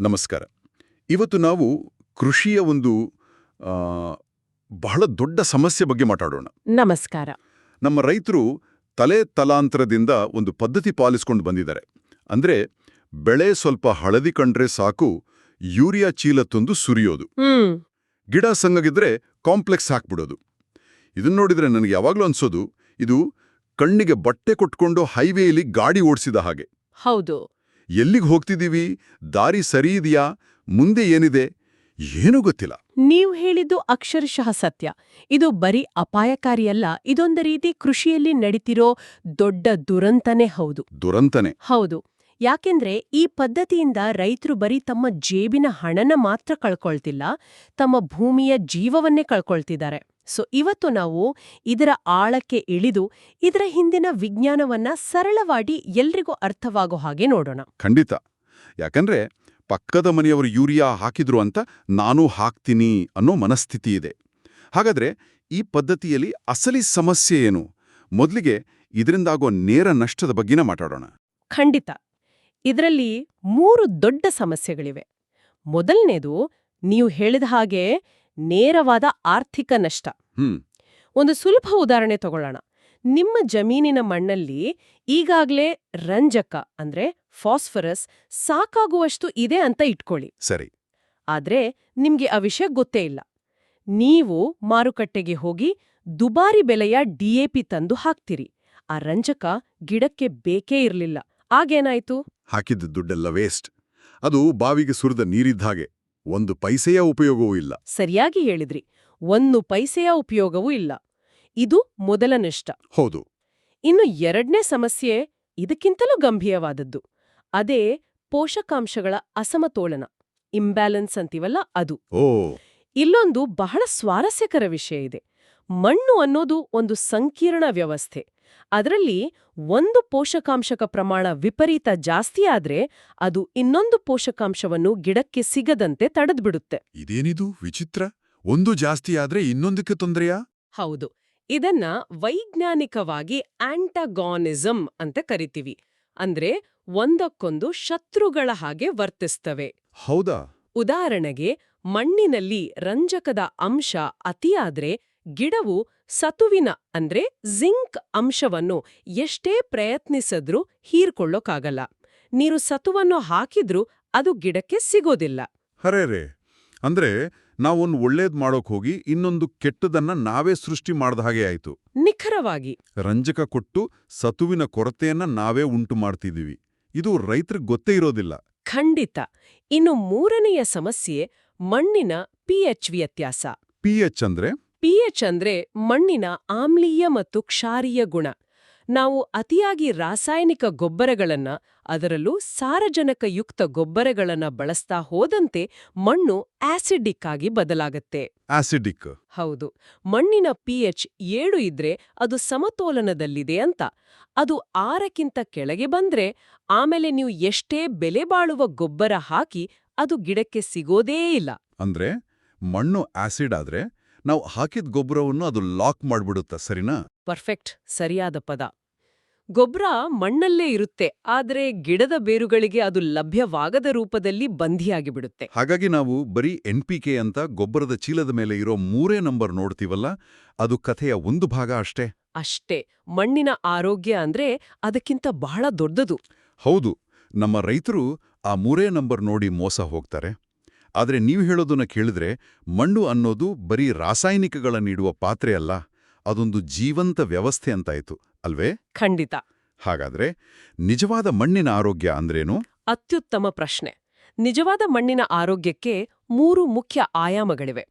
ನಮಸ್ಕಾರ. ಇವತ್ತು ನಾವು ಕೃಷಿಯ ಒಂದು ಬಹಳ ದೊಡ್ಡ ಸಮಸ್ಯೆ ಬಗ್ಗೆ ಮಾತಾಡೋಣ. ನಮಸ್ಕಾರ. ನಮ್ಮ ರೈತರು ತಲೆ ತಲಾಂತರದಿಂದ ಒಂದು ಪದ್ಧತಿ ಪಾಲಿಸ್ಕೊಂಡು ಬಂದಿದ್ದಾರೆ. ಅಂದ್ರೆ ಬೆಳೆ ಸ್ವಲ್ಪ ಹಳದಿ ಕಂಡ್ರೆ ಸಾಕು ಯೂರಿಯಾ ಚೀಲ ತಂದು ಸುರಿಯೋದು. ಗಿಡ ಸಂಗಗಿದ್ರೆ ಕಾಂಪ್ಲೆಕ್ಸ್ ಹಾಕ್ಬಿಡೋದು. ಇದನ್ನ ನೋಡಿದ್ರೆ ನನಗೆ ಯಾವಾಗ್ಲೂ ಅನ್ಸೋದು ಇದು ಕಣ್ಣಿಗೆ ಬಟ್ಟೆ ಕೊಟ್ಕೊಂಡು ಹೈವೇಲಿ ಗಾಡಿ ಓಡಿಸಿದ ಹಾಗೆ. ಹೌದು. ಎಲ್ಲಿಗೆ ಹೋಗ್ತಿದ್ದೀವಿ? ದಾರಿ ಸರಿ ಇದೆಯಾ? ಮುಂದೆ ಏನಿದೆ? ಏನೂ ಗೊತ್ತಿಲ್ಲ. ನೀವು ಹೇಳಿದ್ದು ಅಕ್ಷರಶಃ ಸತ್ಯ. ಇದು ಬರೀ ಅಪಾಯಕಾರಿಯಲ್ಲ ಇದೊಂದು ರೀತಿ ಕೃಷಿಯಲ್ಲಿ ನಡೀತಿರೋ ದೊಡ್ಡ ದುರಂತನೇ ಹೌದು. ದುರಂತನೆ. ಹೌದು. ಯಾಕೆಂದ್ರೆ ಈ ಪದ್ಧತಿಯಿಂದ ರೈತರು ಬರೀ ತಮ್ಮ ಜೇಬಿನ ಹಣನ ಮಾತ್ರ ಕಳ್ಕೊಳ್ತಿಲ್ಲ ತಮ್ಮ ಭೂಮಿಯ ಜೀವವನ್ನೇ ಕಳ್ಕೊಳ್ತಿದ್ದಾರೆ. ಸೊ ಇವತ್ತು ನಾವು ಇದರ ಆಳಕ್ಕೆ ಇಳಿದು ಇದರ ಹಿಂದಿನ ವಿಜ್ಞಾನವನ್ನ ಸರಳವಾಗಿ ಎಲ್ರಿಗೂ ಅರ್ಥವಾಗೋ ಹಾಗೆ ನೋಡೋಣ. ಖಂಡಿತ. ಯಾಕಂದ್ರೆ ಪಕ್ಕದ ಮನೆಯವರು ಯೂರಿಯಾ ಹಾಕಿದ್ರು ಅಂತ ನಾನೂ ಹಾಕ್ತೀನಿ ಅನ್ನೋ ಮನಸ್ಥಿತಿ ಇದೆ. ಹಾಗಾದ್ರೆ ಈ ಪದ್ಧತಿಯಲ್ಲಿ ಅಸಲಿ ಸಮಸ್ಯೆ ಏನು? ಮೊದಲಿಗೆ ಇದರಿಂದಾಗೋ ನೇರ ನಷ್ಟದ ಬಗ್ಗೆನ ಮಾತಾಡೋಣ. ಖಂಡಿತ. ಇದರಲ್ಲಿ ಮೂರು ದೊಡ್ಡ ಸಮಸ್ಯೆಗಳಿವೆ. ಮೊದಲನೇದು ನೀವು ಹೇಳಿದ ಹಾಗೆ ನೇರವಾದ ಆರ್ಥಿಕ ನಷ್ಟ. ಒಂದು ಸುಲಭ ಉದಾಹರಣೆ ತಗೊಳ್ಳೋಣ. ನಿಮ್ಮ ಜಮೀನಿನ ಮಣ್ಣಲ್ಲಿ ಈಗಾಗಲೇ ರಂಜಕ ಅಂದ್ರೆ ಫಾಸ್ಫರಸ್ ಸಾಕಾಗುವಷ್ಟು ಇದೆ ಅಂತ ಇಟ್ಕೊಳ್ಳಿ. ಸರಿ. ಆದ್ರೆ ನಿಮ್ಗೆ ಆ ವಿಷಯ ಗೊತ್ತೇ ಇಲ್ಲ. ನೀವು ಮಾರುಕಟ್ಟೆಗೆ ಹೋಗಿ ದುಬಾರಿ ಬೆಲೆಯ ಡಿಎಪಿ ತಂದು ಹಾಕ್ತಿರಿ. ಆ ರಂಜಕ ಗಿಡಕ್ಕೆ ಬೇಕೇ ಇರಲಿಲ್ಲ. ಆಗೇನಾಯ್ತು? ಹಾಕಿದ್ದ ದುಡ್ಡೆಲ್ಲ ವೇಸ್ಟ್ ಅದು ಬಾವಿಗೆ ಸುರಿದ ನೀರಿದ್ದ ಹಾಗೆ. ಒಂದು ಪೈಸೆಯ ಉಪಯೋಗವೂ ಇಲ್ಲ. ಸರಿಯಾಗಿ ಹೇಳಿದ್ರಿ. ಒಂದು ಪೈಸೆಯ ಉಪಯೋಗವೂ ಇಲ್ಲ. ಇದು ಮೊದಲ ನಷ್ಟ ಹೌದು. ಇನ್ನು ಎರಡನೇ ಸಮಸ್ಯೆ ಇದಕ್ಕಿಂತಲೂ ಗಂಭೀರವಾದದ್ದು. ಅದೇ ಪೋಷಕಾಂಶಗಳ ಅಸಮತೋಲನ ಇಂಬ್ಯಾಲೆನ್ಸ್ ಅಂತೀವಲ್ಲ ಅದು. ಓ. ಇಲ್ಲೊಂದು ಬಹಳ ಸ್ವಾರಸ್ಯಕರ ವಿಷಯ ಇದೆ. ಮಣ್ಣು ಅನ್ನೋದು ಒಂದು ಸಂಕೀರ್ಣ ವ್ಯವಸ್ಥೆ. ಅದರಲ್ಲಿ ಒಂದು ಪೋಷಕಾಂಶಕ ಪ್ರಮಾಣ ವಿಪರೀತ ಜಾಸ್ತಿ ಆದ್ರೆ ಅದು ಇನ್ನೊಂದು ಪೋಷಕಾಂಶವನ್ನು ಗಿಡಕ್ಕೆ ಸಿಗದಂತೆ ತಡೆದ್ಬಿಡುತ್ತೆ. ಇದೇನಿದು? ವಿಚಿತ್ರ? ಒಂದು ಜಾಸ್ತಿ ಆದ್ರೆ ಇನ್ನೊಂದಕ್ಕೆ ತೊಂದರೆಯಾ? ಹೌದು. ಇದನ್ನ ವೈಜ್ಞಾನಿಕವಾಗಿ ಆಂಟಗಾನಿಸಂ ಅಂತ ಕರಿತೀವಿ. ಅಂದ್ರೆ ಒಂದಕ್ಕೊಂದು ಶತ್ರುಗಳ ಹಾಗೆ ವರ್ತಿಸ್ತವೆ. ಹೌದಾ? ಉದಾಹರಣೆಗೆ ಮಣ್ಣಿನಲ್ಲಿ ರಂಜಕದ ಅಂಶ ಅತಿಯಾದ್ರೆ ಗಿಡವು ಸತುವಿನ ಅಂದ್ರೆ ಜಿಂಕ್ ಅಂಶವನ್ನು ಎಷ್ಟೇ ಪ್ರಯತ್ನಿಸಿದ್ರೂ ಹೀರ್ಕೊಳ್ಳೋಕ್ಕಾಗಲ್ಲ ನೀರು ಸತುವನ್ನು ಹಾಕಿದ್ರೂ ಅದು ಗಿಡಕ್ಕೆ ಸಿಗೋದಿಲ್ಲ. ಹರೇರೆ ಅಂದ್ರೆ ನಾವೊಂದು ಒಳ್ಳೇದ್ ಮಾಡೋಕ್ ಹೋಗಿ ಇನ್ನೊಂದು ಕೆಟ್ಟದನ್ನ ನಾವೇ ಸೃಷ್ಟಿ ಮಾಡ್ದ ಹಾಗೆ ಆಯ್ತು. ನಿಖರವಾಗಿ. ರಂಜಕ ಕೊಟ್ಟು ಸತುವಿನ ಕೊರತೆಯನ್ನ ನಾವೇ ಉಂಟು ಮಾಡ್ತಿದೀವಿ ಇದು ರೈತರಿಗೆ ಗೊತ್ತೇ ಇರೋದಿಲ್ಲ. ಖಂಡಿತ. ಇನ್ನು ಮೂರನೆಯ ಸಮಸ್ಯೆ ಮಣ್ಣಿನ ಪಿಎಚ್ ವ್ಯತ್ಯಾಸ. ಪಿಎಚ್ ಅಂದ್ರೆ? ಪಿಎಚ್ ಅಂದ್ರೆ ಮಣ್ಣಿನ ಆಮ್ಲೀಯ ಮತ್ತು ಕ್ಷಾರೀಯ ಗುಣ. ನಾವು ಅತಿಯಾಗಿ ರಾಸಾಯನಿಕ ಗೊಬ್ಬರಗಳನ್ನ ಅದರಲ್ಲೂ ಸಾರಜನಕಯುಕ್ತ ಗೊಬ್ಬರಗಳನ್ನ ಬಳಸ್ತಾ ಹೋದಂತೆ ಮಣ್ಣು ಆಸಿಡಿಕ್ ಆಗಿ ಬದಲಾಗತ್ತೆ. ಆಸಿಡಿಕ್. ಹೌದು. ಮಣ್ಣಿನ ಪಿಎಚ್ ಏಳು ಇದ್ರೆ ಅದು ಸಮತೋಲನದಲ್ಲಿದೆ ಅಂತ. ಅದು ಆರಕ್ಕಿಂತ ಕೆಳಗೆ ಬಂದ್ರೆ ಆಮೇಲೆ ನೀವು ಎಷ್ಟೇ ಬೆಲೆ ಬಾಳುವ ಗೊಬ್ಬರ ಹಾಕಿ ಅದು ಗಿಡಕ್ಕೆ ಸಿಗೋದೇ ಇಲ್ಲ. ಅಂದ್ರೆ ಮಣ್ಣು ಆಸಿಡ್ ಆದ್ರೆ ನಾವು ಹಾಕಿದ ಗೊಬ್ಬರವನ್ನು ಅದು ಲಾಕ್ ಮಾಡ್ಬಿಡುತ್ತ ಸರಿನಾ? ಪರ್ಫೆಕ್ಟ್ ಸರಿಯಾದ ಪದ. ಗೊಬ್ಬರ ಮಣ್ಣಲ್ಲೇ ಇರುತ್ತೆ ಆದರೆ ಗಿಡದ ಬೇರುಗಳಿಗೆ ಅದು ಲಭ್ಯವಾಗದ ರೂಪದಲ್ಲಿ ಬಂಧಿಯಾಗಿ ಬಿಡುತ್ತೆ ಹಾಗಾಗಿ ನಾವು ಬರೀ ಎನ್ ಪಿ ಕೆ ಅಂತ ಗೊಬ್ಬರದ ಚೀಲದ ಮೇಲೆ ಇರೋ ಮೂರೇ ನಂಬರ್ ನೋಡ್ತೀವಲ್ಲ ಅದು ಕಥೆಯ ಒಂದು ಭಾಗ ಅಷ್ಟೇ. ಅಷ್ಟೇ ಮಣ್ಣಿನ ಆರೋಗ್ಯ ಅಂದ್ರೆ ಅದಕ್ಕಿಂತ ಬಹಳ ದೊಡ್ಡದು. ಹೌದು ನಮ್ಮ ರೈತರು ಆ ಮೂರೇ ನಂಬರ್ ನೋಡಿ ಮೋಸ ಹೋಗ್ತಾರೆ. ಆದ್ರೆ ನೀವು ಹೇಳೋದನ್ನ ಕೇಳಿದ್ರೆ ಮಣ್ಣು ಅನ್ನೋದು ಬರೀ ರಾಸಾಯನಿಕಗಳ ನೀಡುವ ಪಾತ್ರೆ ಅಲ್ಲ ಅದೊಂದು ಜೀವಂತ ವ್ಯವಸ್ಥೆ ಅಂತಾಯ್ತು ಅಲ್ವೇ? ಖಂಡಿತ. ಹಾಗಾದ್ರೆ ನಿಜವಾದ ಮಣ್ಣಿನ ಆರೋಗ್ಯ ಅಂದ್ರೇನು? ಅತ್ಯುತ್ತಮ ಪ್ರಶ್ನೆ. ನಿಜವಾದ ಮಣ್ಣಿನ ಆರೋಗ್ಯಕ್ಕೆ ಮೂರು ಮುಖ್ಯ ಆಯಾಮಗಳಿವೆ.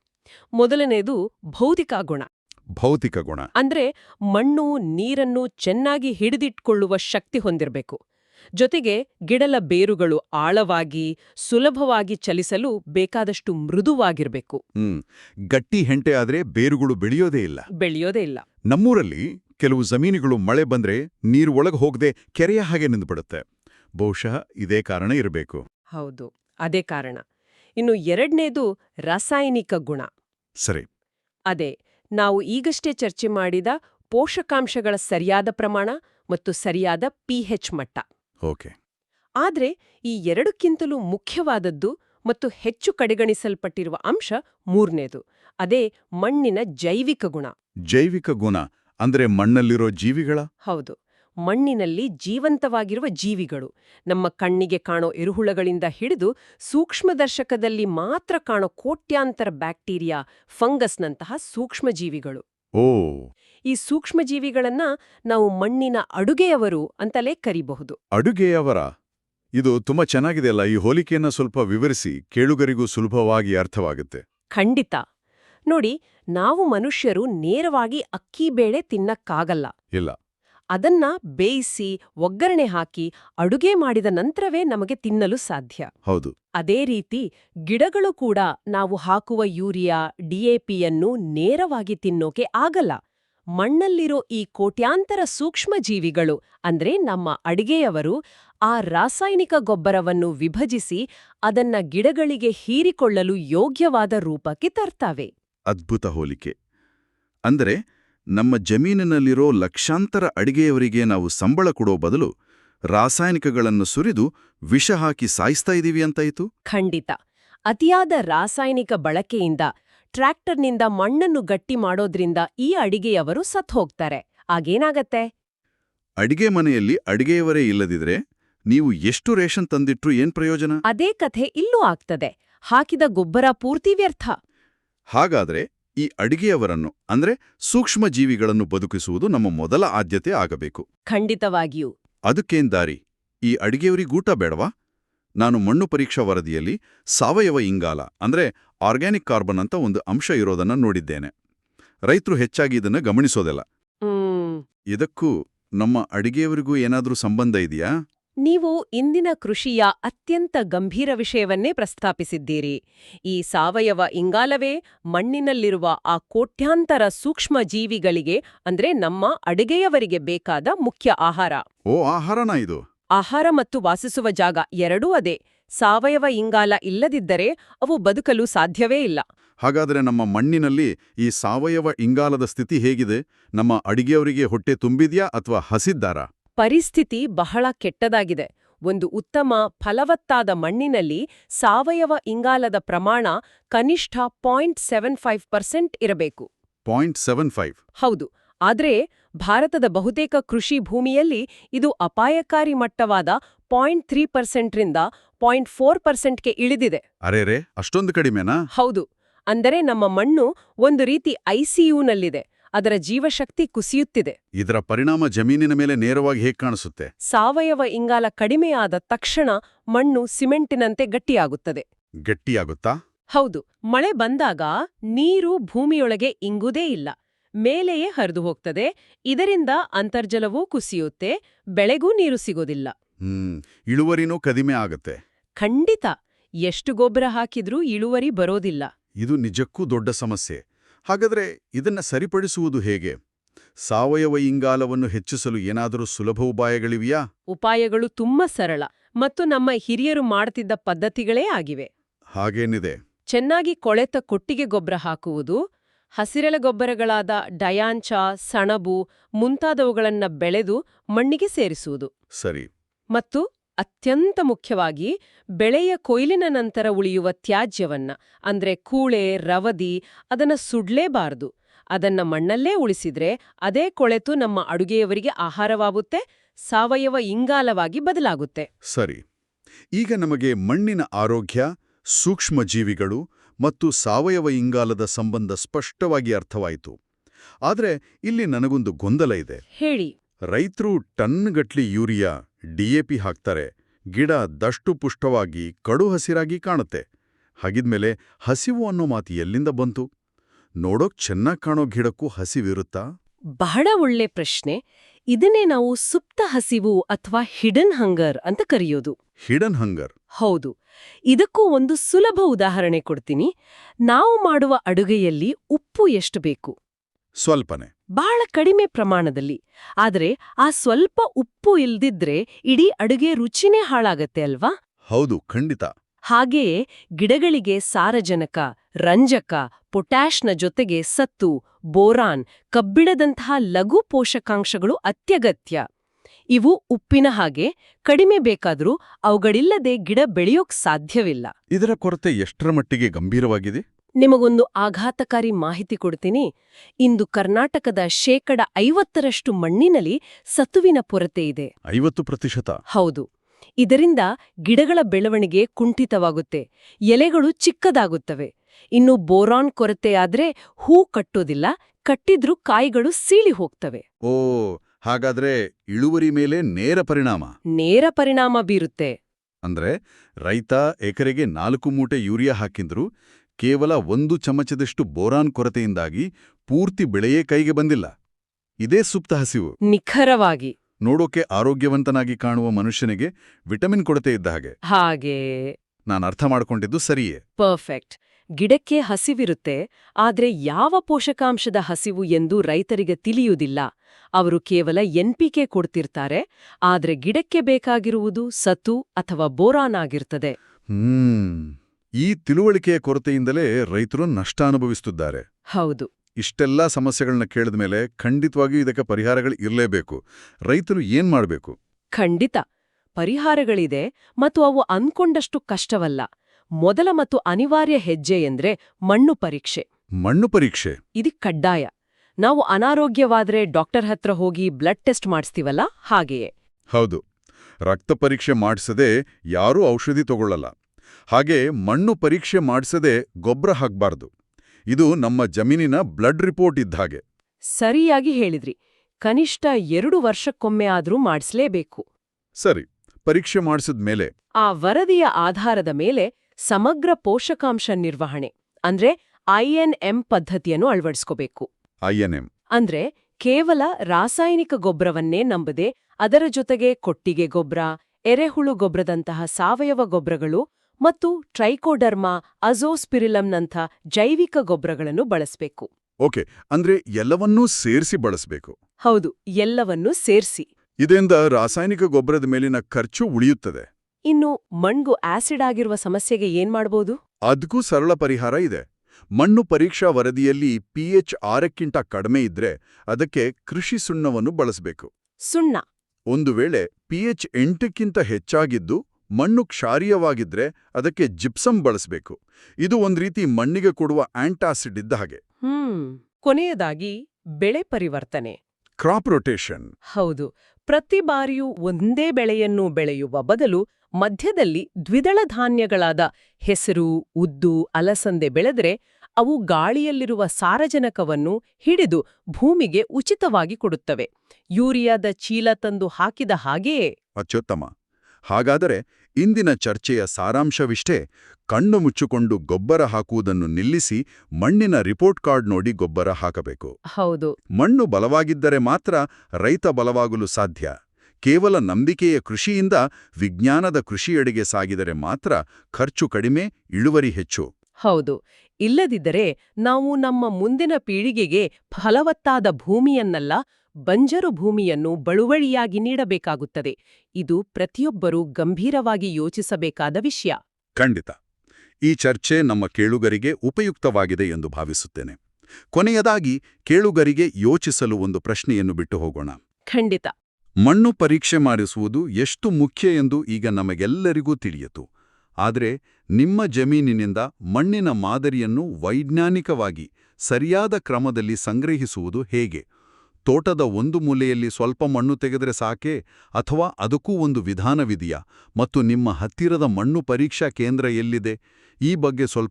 ಮೊದಲನೇದು ಭೌತಿಕ ಗುಣ. ಭೌತಿಕ ಗುಣ. ಅಂದ್ರೆ ಮಣ್ಣು ನೀರನ್ನು ಚೆನ್ನಾಗಿ ಹಿಡಿದಿಟ್ಕೊಳ್ಳುವ ಶಕ್ತಿ ಹೊಂದಿರಬೇಕು. ಜೊತೆಗೆ ಗಿಡಲ ಬೇರುಗಳು ಆಳವಾಗಿ ಸುಲಭವಾಗಿ ಚಲಿಸಲು ಬೇಕಾದಷ್ಟು ಮೃದುವಾಗಿರ್ಬೇಕು. ಗಟ್ಟಿ ಹೆಂಟೆ ಆದ್ರೆ ಬೇರುಗಳು ಬೆಳೆಯೋದೇ ಇಲ್ಲ. ಬೆಳೆಯೋದೇ ಇಲ್ಲ. ನಮ್ಮೂರಲ್ಲಿ ಕೆಲವು ಜಮೀನುಗಳು ಮಳೆ ಬಂದ್ರೆ ನೀರು ಒಳಗೆ ಹೋಗದೆ ಕೆರೆಯ ಹಾಗೆ ನಿಂದ್ಬಿಡುತ್ತೆ. ಬಹುಶಃ ಇದೇ ಕಾರಣ ಇರಬೇಕು. ಹೌದು ಅದೇ ಕಾರಣ. ಇನ್ನು ಎರಡನೇದು ರಾಸಾಯನಿಕ ಗುಣ. ಸರಿ. ಅದೇ ನಾವು ಈಗಷ್ಟೇ ಚರ್ಚೆ ಮಾಡಿದ ಪೋಷಕಾಂಶಗಳ ಸರಿಯಾದ ಪ್ರಮಾಣ ಮತ್ತು ಸರಿಯಾದ ಪಿಹೆಚ್ ಮಟ್ಟ. ಓಕೆ. ಆದರೆ ಈ ಎರಡಕ್ಕಿಂತಲೂ ಮುಖ್ಯವಾದದ್ದು ಮತ್ತು ಹೆಚ್ಚು ಕಡೆಗಣಿಸಲ್ಪಟ್ಟಿರುವ ಅಂಶ ಮೂರನೇದು. ಅದೇ ಮಣ್ಣಿನ ಜೈವಿಕ ಗುಣ. ಜೈವಿಕ ಗುಣ ಅಂದ್ರೆ ಮಣ್ಣಲ್ಲಿರೋ ಜೀವಿಗಳ? ಹೌದು. ಮಣ್ಣಿನಲ್ಲಿ ಜೀವಂತವಾಗಿರುವ ಜೀವಿಗಳು. ನಮ್ಮ ಕಣ್ಣಿಗೆ ಕಾಣೋ ಎರುಹುಳಗಳಿಂದ ಹಿಡಿದು ಸೂಕ್ಷ್ಮದರ್ಶಕದಲ್ಲಿ ಮಾತ್ರ ಕಾಣೋ ಕೋಟ್ಯಾಂತರ ಬ್ಯಾಕ್ಟೀರಿಯಾ ಫಂಗಸ್ನಂತಹ ಸೂಕ್ಷ್ಮಜೀವಿಗಳು ಓ. ಈ ಸೂಕ್ಷ್ಮಜೀವಿಗಳನ್ನ ನಾವು ಮಣ್ಣಿನ ಅಡುಗೆಯವರು ಅಂತಲೇ ಕರಿಬಹುದು. ಅಡುಗೆಯವರ? ಇದು ತುಂಬಾ ಚೆನ್ನಾಗಿದೆಯಲ್ಲ ಈ ಹೋಲಿಕೆಯನ್ನ ಸ್ವಲ್ಪ ವಿವರಿಸಿ ಕೇಳುಗರಿಗೂ ಸುಲಭವಾಗಿ ಅರ್ಥವಾಗುತ್ತೆ. ಖಂಡಿತ. ನೋಡಿ ನಾವು ಮನುಷ್ಯರು ನೇರವಾಗಿ ಅಕ್ಕಿ ಬೇಳೆ ತಿನ್ನಕ್ಕಾಗಲ್ಲ. ಇಲ್ಲ. ಅದನ್ನ ಬೇಯಿಸಿ ಒಗ್ಗರಣೆ ಹಾಕಿ ಅಡುಗೆ ಮಾಡಿದ ನಂತರವೇ ನಮಗೆ ತಿನ್ನಲು ಸಾಧ್ಯ. ಹೌದು. ಅದೇ ರೀತಿ ಗಿಡಗಳು ಕೂಡ ನಾವು ಹಾಕುವ ಯೂರಿಯಾ ಡಿಎಪಿಯನ್ನು ನೇರವಾಗಿ ತಿನ್ನೋಕೆ ಆಗಲ್ಲ. ಮಣ್ಣಲ್ಲಿರೋ ಈ ಕೋಟ್ಯಾಂತರ ಸೂಕ್ಷ್ಮಜೀವಿಗಳು ಅಂದ್ರೆ ನಮ್ಮ ಅಡಿಗೆಯವರು ಆ ರಾಸಾಯನಿಕ ಗೊಬ್ಬರವನ್ನು ವಿಭಜಿಸಿ ಅದನ್ನ ಗಿಡಗಳಿಗೆ ಹೀರಿಕೊಳ್ಳಲು ಯೋಗ್ಯವಾದ ರೂಪಕ್ಕೆ ತರ್ತಾವೆ. ಅದ್ಭುತ ಹೋಲಿಕೆ. ಅಂದರೆ ನಮ್ಮ ಜಮೀನಿನಲ್ಲಿರೋ ಲಕ್ಷಾಂತರ ಅಡಿಗೆಯವರಿಗೆ ನಾವು ಸಂಬಳ ಕೊಡೋ ಬದಲು ರಾಸಾಯನಿಕಗಳನ್ನು ಸುರಿದು ವಿಷ ಹಾಕಿ ಸಾಯಿಸ್ತಾ ಇದೀವಿ ಅಂತಾಯಿತು ಖಂಡಿತ. ಅತಿಯಾದ ರಾಸಾಯನಿಕ ಬಳಕೆಯಿಂದ ಟ್ರ್ಯಾಕ್ಟರ್ನಿಂದ ಮಣ್ಣನ್ನು ಗಟ್ಟಿ ಮಾಡೋದ್ರಿಂದ ಈ ಅಡಿಗೆಯವರು ಸತ್ ಹೋಗ್ತಾರೆ. ಆಗೇನಾಗತ್ತೆ? ಅಡಿಗೆ ಮನೆಯಲ್ಲಿ ಅಡಿಗೆಯವರೇ ಇಲ್ಲದಿದ್ರೆ ನೀವು ಎಷ್ಟು ರೇಷನ್ ತಂದಿಟ್ರು ಏನ್ ಪ್ರಯೋಜನ? ಅದೇ ಕಥೆ ಇಲ್ಲೂ ಆಗ್ತದೆ. ಹಾಕಿದ ಗೊಬ್ಬರ ಪೂರ್ತಿ ವ್ಯರ್ಥ. ಹಾಗಾದ್ರೆ ಈ ಅಡಿಗೆಯವರನ್ನು ಅಂದ್ರೆ ಸೂಕ್ಷ್ಮ ಜೀವಿಗಳನ್ನು ಬದುಕಿಸುವುದು ನಮ್ಮ ಮೊದಲ ಆದ್ಯತೆ ಆಗಬೇಕು. ಖಂಡಿತವಾಗಿಯೂ. ಅದಕ್ಕೇನ್ ದಾರಿ? ಈ ಅಡಿಗೆಯವರಿಗೂಟ ಬೇಡವಾ? ನಾನು ಮಣ್ಣು ಪರೀಕ್ಷಾ ವರದಿಯಲ್ಲಿ ಸಾವಯವ ಇಂಗಾಲ ಅಂದ್ರೆ ಆರ್ಗ್ಯಾನಿಕ್ ಕಾರ್ಬನ್ ಅಂತ ಒಂದು ಅಂಶ ಇರೋದನ್ನ ನೋಡಿದ್ದೇನೆ. ರೈತರು ಹೆಚ್ಚಾಗಿ ಇದನ್ನ ಗಮನಿಸೋದಿಲ್ಲ. ಇದಕ್ಕೂ ನಮ್ಮ ಅಡಿಗೆಯವರಿಗೂ ಏನಾದರೂ ಸಂಬಂಧ ಇದೆಯಾ? ನೀವು ಇಂದಿನ ಕೃಷಿಯ ಅತ್ಯಂತ ಗಂಭೀರ ವಿಷಯವನ್ನೇ ಪ್ರಸ್ತಾಪಿಸಿದ್ದೀರಿ. ಈ ಸಾವಯವ ಇಂಗಾಲವೇ ಮಣ್ಣಿನಲ್ಲಿರುವ ಆ ಕೋಟ್ಯಾಂತರ ಸೂಕ್ಷ್ಮ ಜೀವಿಗಳಿಗೆ ಅಂದ್ರೆ ನಮ್ಮ ಅಡುಗೆಯವರಿಗೆ ಬೇಕಾದ ಮುಖ್ಯ ಆಹಾರ. ಓ ಆಹಾರನ ಇದು? ಆಹಾರ ಮತ್ತು ವಾಸಿಸುವ ಜಾಗ ಎರಡೂ ಅದೇ. ಸಾವಯವ ಇಂಗಾಲ ಇಲ್ಲದಿದ್ದರೆ ಅವು ಬದುಕಲು ಸಾಧ್ಯವೇ ಇಲ್ಲ. ಹಾಗಾದ್ರೆ ನಮ್ಮ ಮಣ್ಣಿನಲ್ಲಿ ಈ ಸಾವಯವ ಇಂಗಾಲದ ಸ್ಥಿತಿ ಹೇಗಿದೆ? ನಮ್ಮ ಅಡಿಗೆಯವರಿಗೆ ಹೊಟ್ಟೆ ತುಂಬಿದ್ಯಾ ಅಥವಾ ಹಸಿದ್ದಾರಾ? ಪರಿಸ್ಥಿತಿ ಬಹಳ ಕೆಟ್ಟದಾಗಿದೆ. ಒಂದು ಉತ್ತಮ ಫಲವತ್ತಾದ ಮಣ್ಣಿನಲ್ಲಿ ಸಾವಯವ ಇಂಗಾಲದ ಪ್ರಮಾಣ ಕನಿಷ್ಠ ಪಾಯಿಂಟ್ ಸೆವೆನ್ ಫೈವ್ ಪರ್ಸೆಂಟ್ ಇರಬೇಕು. Point seven five. ಹೌದು ಆದರೆ ಭಾರತದ ಬಹುತೇಕ ಕೃಷಿ ಭೂಮಿಯಲ್ಲಿ ಇದು ಅಪಾಯಕಾರಿ ಮಟ್ಟವಾದ ಪಾಯಿಂಟ್ ತ್ರೀ ಪರ್ಸೆಂಟ್ರಿಂದ ಪಾಯಿಂಟ್ ಫೋರ್ ಪರ್ಸೆಂಟ್ಗೆ ಇಳಿದಿದೆ. ಅರೇರೆ ಅಷ್ಟೊಂದು ಕಡಿಮೆನಾ? ಹೌದು ಅಂದರೆ ನಮ್ಮ ಮಣ್ಣು ಒಂದು ರೀತಿ ಐಸಿಯುನಲ್ಲಿದೆ ಅದರ ಜೀವಶಕ್ತಿ ಕುಸಿಯುತ್ತಿದೆ. ಇದರ ಪರಿಣಾಮ ಜಮೀನಿನ ಮೇಲೆ ನೇರವಾಗಿ ಹೇಗೆ ಕಾಣಿಸುತ್ತೆ? ಸಾವಯವ ಇಂಗಾಲ ಕಡಿಮೆಯಾದ ತಕ್ಷಣ ಮಣ್ಣು ಸಿಮೆಂಟಿನಂತೆ ಗಟ್ಟಿಯಾಗುತ್ತದೆ. ಗಟ್ಟಿಯಾಗುತ್ತಾ? ಹೌದು ಮಳೆ ಬಂದಾಗ ನೀರು ಭೂಮಿಯೊಳಗೆ ಇಂಗುದೇ ಇಲ್ಲ. ಮೇಲೆಯೇ ಹರಿದು ಹೋಗ್ತದೆ ಇದರಿಂದ ಅಂತರ್ಜಲವೂ ಕುಸಿಯುತ್ತೆ ಬೆಳೆಗೂ ನೀರು ಸಿಗೋದಿಲ್ಲ. ಹ್ಮ್ ಇಳುವರಿನೂ ಕಡಿಮೆ ಆಗುತ್ತೆ. ಖಂಡಿತ ಎಷ್ಟು ಗೊಬ್ಬರ ಹಾಕಿದ್ರೂ ಇಳುವರಿ ಬರೋದಿಲ್ಲ. ಇದು ನಿಜಕ್ಕೂ ದೊಡ್ಡ ಸಮಸ್ಯೆ. ಹಾಗಾದ್ರೆ ಇದನ್ನ ಸರಿಪಡಿಸುವುದು ಹೇಗೆ? ಸಾವಯವ ಇಂಗಾಲವನ್ನು ಹೆಚ್ಚಿಸಲು ಏನಾದರೂ ಸುಲಭ ಉಪಾಯಗಳಿವೆಯಾ? ಉಪಾಯಗಳು ತುಂಬಾ ಸರಳ ಮತ್ತು ನಮ್ಮ ಹಿರಿಯರು ಮಾಡ್ತಿದ್ದ ಪದ್ಧತಿಗಳೇ ಆಗಿವೆ. ಹಾಗೇನಿದೆ? ಚೆನ್ನಾಗಿ ಕೊಳೆತ ಕೊಟ್ಟಿಗೆ ಗೊಬ್ಬರ ಹಾಕುವುದು ಹಸಿರೆಲ ಗೊಬ್ಬರಗಳಾದ ಡಯಾಂಚ ಸಣಬು ಮುಂತಾದವುಗಳನ್ನ ಬೆಳೆದು ಮಣ್ಣಿಗೆ ಸೇರಿಸುವುದು. ಸರಿ. ಮತ್ತು ಅತ್ಯಂತ ಮುಖ್ಯವಾಗಿ ಬೆಳೆಯ ಕೊಯ್ಲಿನ ನಂತರ ಉಳಿಯುವ ತ್ಯಾಜ್ಯವನ್ನ ಅಂದ್ರೆ ಕೂಳೆ ರವದಿ ಅದನ್ನ ಸುಡ್ಲೇಬಾರದು. ಅದನ್ನ ಮಣ್ಣಲ್ಲೇ ಉಳಿಸಿದ್ರೆ ಅದೇ ಕೊಳೆತು ನಮ್ಮ ಅಡುಗೆಯವರಿಗೆ ಆಹಾರವಾಗುತ್ತೆ ಸಾವಯವ ಇಂಗಾಲವಾಗಿ ಬದಲಾಗುತ್ತೆ. ಸರಿ. ಈಗ ನಮಗೆ ಮಣ್ಣಿನ ಆರೋಗ್ಯ ಸೂಕ್ಷ್ಮ ಜೀವಿಗಳು ಮತ್ತು ಸಾವಯವ ಇಂಗಾಲದ ಸಂಬಂಧ ಸ್ಪಷ್ಟವಾಗಿ ಅರ್ಥವಾಯಿತು. ಆದರೆ ಇಲ್ಲಿ ನನಗೊಂದು ಗೊಂದಲ ಇದೆ. ಹೇಳಿ. ರೈತರು ಟನ್ಗಟ್ಲಿ ಯೂರಿಯಾ ಡಿಎಪಿ ಹಾಕ್ತಾರೆ. ಗಿಡ ದಷ್ಟು ಪುಷ್ಟವಾಗಿ ಕಡು ಹಸಿರಾಗಿ ಕಾಣುತ್ತೆ. ಹಾಗಿದ್ಮೇಲೆ ಹಸಿವು ಅನ್ನೋ ಮಾತು ಎಲ್ಲಿಂದ ಬಂತು? ನೋಡೋಕ್ ಚೆನ್ನಾಗ್ ಕಾಣೋ ಗಿಡಕ್ಕೂ ಹಸಿವಿರುತ್ತಾ? ಬಹಳ ಒಳ್ಳೆ ಪ್ರಶ್ನೆ. ಇದನ್ನೇ ನಾವು ಸುಪ್ತ ಹಸಿವು ಅಥವಾ ಹಿಡನ್ ಹಂಗರ್ ಅಂತ ಕರೆಯೋದು. Hidden hunger. ಹೌದು. ಇದಕ್ಕೂ ಒಂದು ಸುಲಭ ಉದಾಹರಣೆ ಕೊಡ್ತೀನಿ. ನಾವು ಮಾಡುವ ಅಡುಗೆಯಲ್ಲಿ ಉಪ್ಪು ಎಷ್ಟು ಬೇಕು? ಸ್ವಲ್ಪನೆ. ಬಹಳ ಕಡಿಮೆ ಪ್ರಮಾಣದಲ್ಲಿ. ಆದರೆ ಆ ಸ್ವಲ್ಪ ಉಪ್ಪು ಇಲ್ದಿದ್ರೆ ಇಡೀ ಅಡುಗೆ ರುಚಿನೇ ಹಾಳಾಗತ್ತೆ ಅಲ್ವಾ? ಹೌದು ಖಂಡಿತ. ಹಾಗೆಯೇ ಗಿಡಗಳಿಗೆ ಸಾರಜನಕ ರಂಜಕ ಪೊಟ್ಯಾಷ್ನ ಜೊತೆಗೆ ಸತ್ತು ಬೋರಾನ್ ಕಬ್ಬಿಣದಂತಹ ಲಘು ಪೋಷಕಾಂಶಗಳು ಅತ್ಯಗತ್ಯ. ಇವು ಉಪ್ಪಿನ ಹಾಗೆ ಕಡಿಮೆ ಬೇಕಾದರೂ ಅವುಗಳಿಲ್ಲದೆ ಗಿಡ ಬೆಳೆಯೋಕ್ ಸಾಧ್ಯವಿಲ್ಲ. ಇದರ ಕೊರತೆ ಎಷ್ಟರ ಮಟ್ಟಿಗೆ ಗಂಭೀರವಾಗಿದೆ? ನಿಮಗೊಂದು ಆಘಾತಕಾರಿ ಮಾಹಿತಿ ಕೊಡ್ತೀನಿ. ಇಂದು ಕರ್ನಾಟಕದ ಶೇಕಡ ಐವತ್ತರಷ್ಟು ಮಣ್ಣಿನಲ್ಲಿ ಸತುವಿನ ಕೊರತೆ ಇದೆ. ಐವತ್ತು ಪ್ರತಿಶತ. ಹೌದು. ಇದರಿಂದ ಗಿಡಗಳ ಬೆಳವಣಿಗೆ ಕುಂಠಿತವಾಗುತ್ತೆ. ಎಲೆಗಳು ಚಿಕ್ಕದಾಗುತ್ತವೆ. ಇನ್ನು ಬೋರಾನ್ ಕೊರತೆಯಾದ್ರೆ ಹೂ ಕಟ್ಟೋದಿಲ್ಲ ಕಟ್ಟಿದ್ರೂ ಕಾಯಿಗಳು ಸೀಳಿ ಹೋಗ್ತವೆ. ಓ ಹಾಗಾದ್ರೆ ಇಳುವರಿ ಮೇಲೆ ನೇರ ಪರಿಣಾಮ. ನೇರ ಪರಿಣಾಮ ಬೀರುತ್ತೆ. ಅಂದ್ರೆ ರೈತ ಎಕರೆಗೆ ನಾಲ್ಕು ಮೂಟೆ ಯೂರಿಯಾ ಹಾಕಿದ್ರು ಕೇವಲ ಒಂದು ಚಮಚದಷ್ಟು ಬೋರಾನ್ ಕೊರತೆಯಿಂದಾಗಿ ಪೂರ್ತಿ ಬೆಳೆಯೇ ಕೈಗೆ ಬಂದಿಲ್ಲ. ಇದೇ ಸುಪ್ತ ಹಸಿವು. ನಿಖರವಾಗಿ. ನೋಡೋಕೆ ಆರೋಗ್ಯವಂತನಾಗಿ ಕಾಣುವ ಮನುಷ್ಯನಿಗೆ ವಿಟಮಿನ್ ಕೊರತೆ ಇದ್ದ ಹಾಗೆ. ಹಾಗೆ. ನಾನು ಅರ್ಥ ಮಾಡಿಕೊಂಡಿದ್ದು ಸರಿಯೇ. ಪರ್ಫೆಕ್ಟ್. ಗಿಡಕ್ಕೆ ಹಸಿವಿರುತ್ತೆ ಆದ್ರೆ ಯಾವ ಪೋಷಕಾಂಶದ ಹಸಿವು ಎಂದು ರೈತರಿಗೆ ತಿಳಿಯುವುದಿಲ್ಲ. ಅವರು ಕೇವಲ ಎನ್ಪಿಕೆ ಕೊಡ್ತಿರ್ತಾರೆ ಆದ್ರೆ ಗಿಡಕ್ಕೆ ಬೇಕಾಗಿರುವುದು ಸತು ಅಥವಾ ಬೋರಾನ್ ಆಗಿರ್ತದೆ. ಹ್ಮ್. ಈ ತಿಳುವಳಿಕೆಯ ಕೊರತೆಯಿಂದಲೇ ರೈತರು ನಷ್ಟ ಅನುಭವಿಸುತ್ತಿದ್ದಾರೆ. ಹೌದು. ಇಷ್ಟೆಲ್ಲ ಸಮಸ್ಯೆಗಳನ್ನ ಕೇಳಿದ ಮೇಲೆ ಖಂಡಿತವಾಗಿಯೂ ಇದಕ್ಕೆ ಪರಿಹಾರಗಳು ಇರಲೇಬೇಕು. ರೈತರು ಏನ್ ಮಾಡಬೇಕು? ಖಂಡಿತ. ಪರಿಹಾರಗಳಿದೆ ಮತ್ತು ಅವು ಅನ್ಕೊಂಡಷ್ಟು ಕಷ್ಟವಲ್ಲ. ಮೊದಲ ಮತ್ತು ಅನಿವಾರ್ಯ ಹೆಜ್ಜೆ ಎಂದ್ರೆ ಮಣ್ಣು ಪರೀಕ್ಷೆ. ಮಣ್ಣು ಪರೀಕ್ಷೆ. ಇದು ಕಡ್ಡಾಯ. ನಾವು ಅನಾರೋಗ್ಯವಾದ್ರೆ ಡಾಕ್ಟರ್ ಹತ್ರ ಹೋಗಿ ಬ್ಲಡ್ ಟೆಸ್ಟ್ ಮಾಡಿಸ್ತೀವಲ್ಲ ಹಾಗೆಯೇ. ಹೌದು. ರಕ್ತ ಪರೀಕ್ಷೆ ಮಾಡಿಸದೆ ಯಾರೂ ಔಷಧಿ ತಗೊಳ್ಳಲ್ಲ. ಹಾಗೆ ಮಣ್ಣು ಪರೀಕ್ಷೆ ಮಾಡಿಸದೆ ಗೊಬ್ಬರ ಹಾಕ್ಬಾರ್ದು. ಇದು ನಮ್ಮ ಜಮೀನಿನ ಬ್ಲಡ್ ರಿಪೋರ್ಟ್ ಇದ್ದಾಗೆ ಸರಿಯಾಗಿ ಹೇಳಿದ್ರಿ. ಕನಿಷ್ಠ ಎರಡು ವರ್ಷಕ್ಕೊಮ್ಮೆ ಆದರೂ ಮಾಡಿಸ್ಲೇಬೇಕು. ಸರಿ ಪರೀಕ್ಷೆ ಮಾಡಿಸಿದ ಮೇಲೆ. ಆ ವರದಿಯ ಆಧಾರದ ಮೇಲೆ ಸಮಗ್ರ ಪೋಷಕಾಂಶ ನಿರ್ವಹಣೆ ಅಂದ್ರೆ ಐಎನ್ಎಂ ಪದ್ಧತಿಯನ್ನು ಅಳವಡಿಸ್ಕೋಬೇಕು. ಐಎನ್ಎಂ ಅಂದ್ರೆ ಕೇವಲ ರಾಸಾಯನಿಕ ಗೊಬ್ಬರವನ್ನೇ ನಂಬದೆ ಅದರ ಜೊತೆಗೆ ಕೊಟ್ಟಿಗೆ ಗೊಬ್ಬರ ಎರೆಹುಳು ಗೊಬ್ಬರದಂತಹ ಸಾವಯವ ಗೊಬ್ಬರಗಳು ಮತ್ತು ಟ್ರೈಕೋಡರ್ಮಾ ಅಜೋಸ್ಪಿರಿಲಂನಂಥ ಜೈವಿಕ ಗೊಬ್ಬರಗಳನ್ನು ಬಳಸಬೇಕು. ಓಕೆ ಅಂದ್ರೆ ಎಲ್ಲವನ್ನೂ ಸೇರಿಸಿ ಬಳಸಬೇಕು. ಹೌದು ಎಲ್ಲವನ್ನೂ ಸೇರಿಸಿ. ಇದರಿಂದ ರಾಸಾಯನಿಕ ಗೊಬ್ಬರದ ಮೇಲಿನ ಖರ್ಚು ಉಳಿಯುತ್ತದೆ. ಇನ್ನು ಮಣ್ಗು ಆಸಿಡ್ ಆಗಿರುವ ಸಮಸ್ಯೆಗೆ ಏನ್ ಮಾಡಬಹುದು ಅದಕ್ಕೂ ಸರಳ ಪರಿಹಾರ ಇದೆ. ಮಣ್ಣು ಪರೀಕ್ಷಾ ವರದಿಯಲ್ಲಿ ಪಿಎಚ್ ಆರಕ್ಕಿಂತ ಕಡಿಮೆ ಇದ್ರೆ ಅದಕ್ಕೆ ಕೃಷಿ ಸುಣ್ಣವನ್ನು ಬಳಸಬೇಕು. ಸುಣ್ಣ. ಒಂದು ವೇಳೆ ಪಿಎಚ್ ಎಂಟಕ್ಕಿಂತ ಹೆಚ್ಚಾಗಿದ್ದು ಮಣ್ಣು ಕ್ಷಾರೀಯವಾಗಿದ್ರೆ ಅದಕ್ಕೆ ಜಿಪ್ಸಮ್ ಬಳಸಬೇಕು. ಇದು ಒಂದ್ ರೀತಿ ಮಣ್ಣಿಗೆ ಕೊಡುವ ಆಂಟಾಸಿಡ್ ಇದ್ದ ಹಾಗೆ. ಹ್ಮ್ ಕೊನೆಯದಾಗಿ ಬೆಳೆ ಪರಿವರ್ತನೆ. Crop rotation. ಹೌದು ಪ್ರತಿ ಬಾರಿಯೂ ಒಂದೇ ಬೆಳೆಯನ್ನು ಬೆಳೆಯುವ ಬದಲು ಮಧ್ಯದಲ್ಲಿ ದ್ವಿದಳ ಧಾನ್ಯಗಳಾದ ಹೆಸರು ಉದ್ದು ಅಲಸಂದೆ ಬೆಳೆದರೆ ಅವು ಗಾಳಿಯಲ್ಲಿರುವ ಸಾರಜನಕವನ್ನು ಹಿಡಿದು ಭೂಮಿಗೆ ಉಚಿತವಾಗಿ ಕೊಡುತ್ತವೆ. ಯೂರಿಯಾದ ಚೀಲ ತಂದು ಹಾಕಿದ ಹಾಗೆಯೇ. ಅತ್ಯುತ್ತಮ. ಹಾಗಾದರೆ ಇಂದಿನ ಚರ್ಚೆಯ ಸಾರಾಂಶವಿಷ್ಟೇ ಕಣ್ಣು ಮುಚ್ಚಿಕೊಂಡು ಗೊಬ್ಬರ ಹಾಕುವುದನ್ನು ನಿಲ್ಲಿಸಿ ಮಣ್ಣಿನ ರಿಪೋರ್ಟ್ ಕಾರ್ಡ್ ನೋಡಿ ಗೊಬ್ಬರ ಹಾಕಬೇಕು. ಹೌದು. ಮಣ್ಣು ಬಲವಾಗಿದ್ದರೆ ಮಾತ್ರ ರೈತ ಬಲವಾಗಲು ಸಾಧ್ಯ. ಕೇವಲ ನಂಬಿಕೆಯ ಕೃಷಿಯಿಂದ ವಿಜ್ಞಾನದ ಕೃಷಿಯೆಡೆಗೆ ಸಾಗಿದರೆ ಮಾತ್ರ ಖರ್ಚು ಕಡಿಮೆ ಇಳುವರಿ ಹೆಚ್ಚು. ಹೌದು. ಇಲ್ಲದಿದ್ದರೆ ನಾವು ನಮ್ಮ ಮುಂದಿನ ಪೀಳಿಗೆಗೆ ಫಲವತ್ತಾದ ಭೂಮಿಯನ್ನಲ್ಲ ಬಂಜರು ಭೂಮಿಯನ್ನು ಬಳುವಳಿಯಾಗಿ ನೀಡಬೇಕಾಗುತ್ತದೆ. ಇದು ಪ್ರತಿಯೊಬ್ಬರೂ ಗಂಭೀರವಾಗಿ ಯೋಚಿಸಬೇಕಾದ ವಿಷಯ. ಖಂಡಿತ. ಈ ಚರ್ಚೆ ನಮ್ಮ ಕೇಳುಗರಿಗೆ ಉಪಯುಕ್ತವಾಗಿದೆ ಎಂದು ಭಾವಿಸುತ್ತೇನೆ. ಕೊನೆಯದಾಗಿ ಕೇಳುಗರಿಗೆ ಯೋಚಿಸಲು ಒಂದು ಪ್ರಶ್ನೆಯನ್ನು ಬಿಟ್ಟು ಹೋಗೋಣ. ಖಂಡಿತ. ಮಣ್ಣು ಪರೀಕ್ಷೆ ಮಾಡಿಸುವುದು ಎಷ್ಟು ಮುಖ್ಯ ಎಂದು ಈಗ ನಮಗೆಲ್ಲರಿಗೂ ತಿಳಿಯಿತು. ಆದರೆ ನಿಮ್ಮ ಜಮೀನಿನಿಂದ ಮಣ್ಣಿನ ಮಾದರಿಯನ್ನು ವೈಜ್ಞಾನಿಕವಾಗಿ ಸರಿಯಾದ ಕ್ರಮದಲ್ಲಿ ಸಂಗ್ರಹಿಸುವುದು ಹೇಗೆ? ತೋಟದ ಒಂದು ಮೂಲೆಯಲ್ಲಿ ಸ್ವಲ್ಪ ಮಣ್ಣು ತೆಗೆದರೆ ಸಾಕೆ? ಅಥವಾ ಅದಕ್ಕೂ ಒಂದು ವಿಧಾನವಿದೆಯಾ? ಮತ್ತು ನಿಮ್ಮ ಹತ್ತಿರದ ಮಣ್ಣು ಪರೀಕ್ಷಾ ಕೇಂದ್ರ ಎಲ್ಲಿದೆ? ಈ ಬಗ್ಗೆ ಸ್ವಲ್ಪ